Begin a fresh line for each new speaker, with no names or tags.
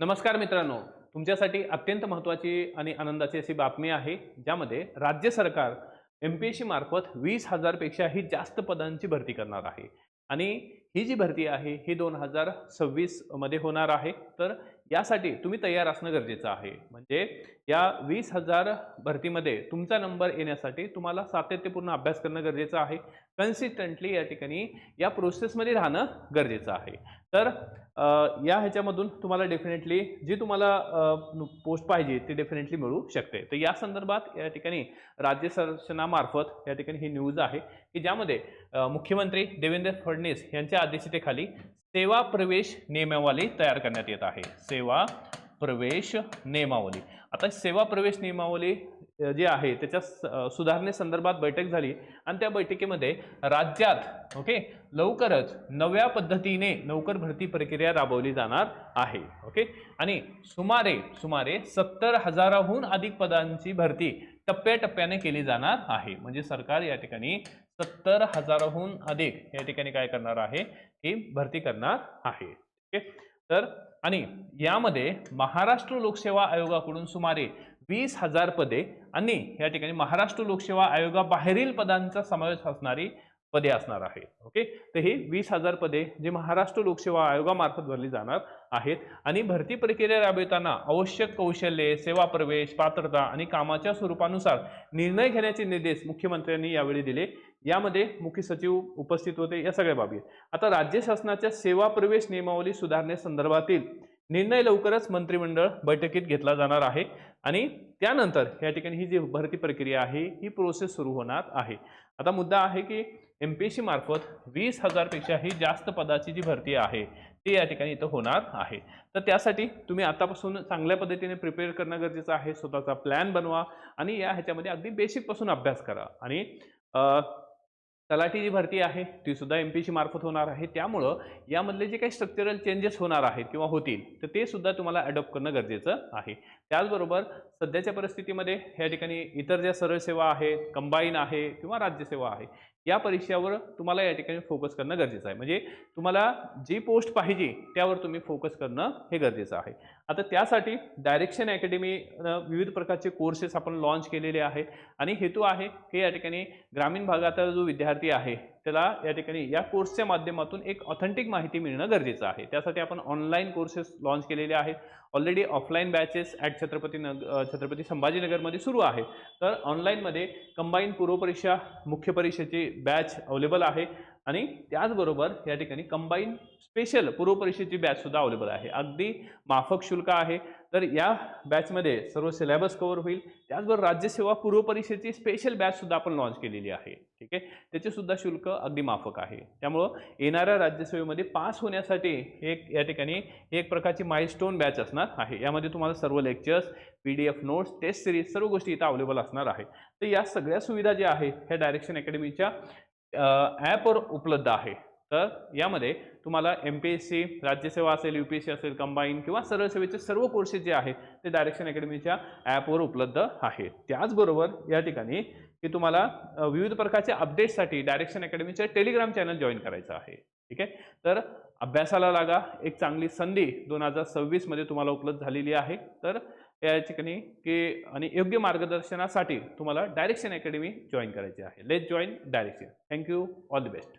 नमस्कार मित्रांनो. तुमच्यासाठी अत्यंत महत्त्वाची आणि आनंदाची अशी बातमी आहे ज्यामध्ये राज्य सरकार एम पी एस सी मार्फत वीस हजारपेक्षाही जास्त पदांची भरती करणार आहे. आणि ही जी भरती आहे ही दोन हजार सव्वीसमध्ये होणार आहे. तर यासाठी तुम्ही तयार असणं गरजेचं आहे. म्हणजे या वीस हजार भरतीमध्ये तुमचा नंबर येण्यासाठी तुम्हाला सातत्यपूर्ण अभ्यास करणं गरजेचं आहे. कन्सिस्टंटली या ठिकाणी या प्रोसेसमध्ये राहणं गरजेचं आहे. तर या ह्याच्यामधून तुम्हाला डेफिनेटली जी तुम्हाला पोस्ट पाहिजे ती डेफिनेटली मिळू शकते. तर या संदर्भात या ठिकाणी राज्य शासनामार्फत या ठिकाणी ही न्यूज आहे की ज्यामध्ये मुख्यमंत्री देवेंद्र फडणवीस यांच्या अध्यक्षतेखाली सेवा प्रवेश नियमावली तयार करण्यात येत आहे. सेवा प्रवेश नियमावली. आता सेवा प्रवेश नियमावली जे जी आहे त्याच्या स- सुधारणेसंदर्भात बैठक झाली आणि त्या बैठकीमध्ये राज्यात ओके लवकरच नव्या पद्धतीने नोकर भरती प्रक्रिया राबवली जाणार आहे ओके? आणि सुमारे सुमारे सत्तर हजाराहून अधिक पदांची भरती टप्प्याटप्प्याने केली जाणार आहे. म्हणजे सरकार या ठिकाणी सत्तर हजाराहून अधिक या ठिकाणी काय करणार आहे ही भरती करणार आहे. ओके तर आणि यामध्ये महाराष्ट्र लोकसेवा आयोगाकडून सुमारे वीस हजार पदे आणि या ठिकाणी महाराष्ट्र लोकसेवा आयोगाबाहेरील पदांचा समावेश असणारी पदे असणार आहे ओके? तर ही वीस हजार पदे जी महाराष्ट्र लोकसेवा आयोगामार्फत भरली जाणार आहेत आणि भरती प्रक्रिया राबविताना आवश्यक कौशल्ये सेवा प्रवेश पात्रता आणि कामाच्या स्वरूपानुसार निर्णय घेण्याचे निर्देश मुख्यमंत्र्यांनी यावेळी दिले. यामध्ये मुख्य सचिव उपस्थित होते या सगळ्या बाबी आता राज्य शासनाच्या सेवा प्रवेश नियमावली सुधारणेसंदर्भातील निर्णय लवकरच मंत्रिमंडळ बैठकीत घेतला जाणार आहे आणि त्यानंतर या ठिकाणी ही जी भरती प्रक्रिया आहे ही प्रोसेस सुरू होणार आहे. आता मुद्दा आहे की एम पी एस सी मार्फत वीस हजारपेक्षाही जास्त पदाची जी भरती आहे ती या ठिकाणी इथं होणार आहे. तर त्यासाठी तुम्ही आतापासून चांगल्या पद्धतीने प्रिपेअर करणं गरजेचं आहे स्वतःचा प्लॅन बनवा आणि या ह्याच्यामध्ये अगदी बेसिकपासून अभ्यास करा. आणि तलाठी जी भरती आहे ती सुद्धा एम पी सी मार्फत होणार आहे. त्यामुळं यामधले जे काही स्ट्रक्चरल चेंजेस होणार आहेत किंवा होतील तर ते सुद्धा तुम्हाला अडॉप्ट करणं गरजेचं आहे. त्याचबरोबर सध्याच्या परिस्थितीमध्ये या ठिकाणी इतर ज्या सरळ सेवा आहेत कंबाईन आहे किंवा राज्यसेवा आहे या परीक्षेवर तुम्हाला या ठिकाणी फोकस करणं गरजेचं आहे. म्हणजे तुम्हाला जी पोस्ट पाहिजे त्यावर तुम्ही फोकस करणं हे गरजेचं आहे. आता त्यासाठी डायरेक्शन अकॅडमी विविध प्रकारचे कोर्सेस आपण लॉन्च केलेले आहेत. आणि हेतू आहे की या ठिकाणी ग्रामीण भागातला जो विद्यार्थी आहे त्याला या ठिकाणी या कोर्सच्या माध्यमातून एक ऑथेंटिक माहिती मिळणं गरजेचं आहे. त्यासाठी आपण ऑनलाईन कोर्सेस लॉन्च केलेले आहेत. Already offline batches at Chhatrapati नग छत्रपती संभाजीनगरमध्ये सुरू आहे. तर ऑनलाईनमध्ये कंबाईन पूर्वपरीक्षा मुख्य परीक्षेची बॅच अवेलेबल आहे. आणि त्याचबरोबर या ठिकाणी कंबाईन स्पेशल पूर्वपरीक्षेची बॅचसुद्धा अवेलेबल आहे. अगदी माफक शुल्क आहे. तर या बॅचमध्ये सर्व सिलेबस कव्हर होईल. त्याचबरोबर राज्यसेवा पूर्वपरीक्षेची स्पेशल बॅचसुद्धा आपण लॉन्च केलेली आहे. ठीक आहे? त्याचेसुद्धा शुल्क अगदी माफक आहे. त्यामुळं येणाऱ्या राज्यसेवेमध्ये पास होण्यासाठी एक या ठिकाणी एक प्रकारची माइलस्टोन बॅच असणार आहे. यामध्ये तुम्हाला सर्व lectures P D F notes test series सर्व गोष्टी इथं अवेलेबल असणार आहे. तर या सगळ्या सुविधा ज्या आहेत ह्या डायरेक्शन अकॅडमीच्या ॲपवर उपलब्ध आहे. तर यामध्ये तुम्हाला एम पी एस सी राज्यसेवा असेल यू पी एस सी असेल कंबाईन किंवा सरळ सेवेचे सर्व कोर्सेस जे आहेत ते डायरेक्शन अकॅडमीच्या ॲपवर उपलब्ध आहेत. त्याचबरोबर या ठिकाणी की तुम्हाला विविध प्रकारच्या अपडेट्ससाठी डायरेक्शन अकॅडमीचं टेलिग्राम चॅनल जॉईन करायचं आहे. ठीक आहे? तर अभ्यासाला लागा. एक चांगली संधी दोन हजार सव्वीसमध्ये तुम्हाला उपलब्ध झालेली आहे. तर या ठिकाणी की आणि योग्य मार्गदर्शनासाठी तुम्हाला डायरेक्शन अकॅडमी जॉईन करायची आहे. Let join Direction thank you all the best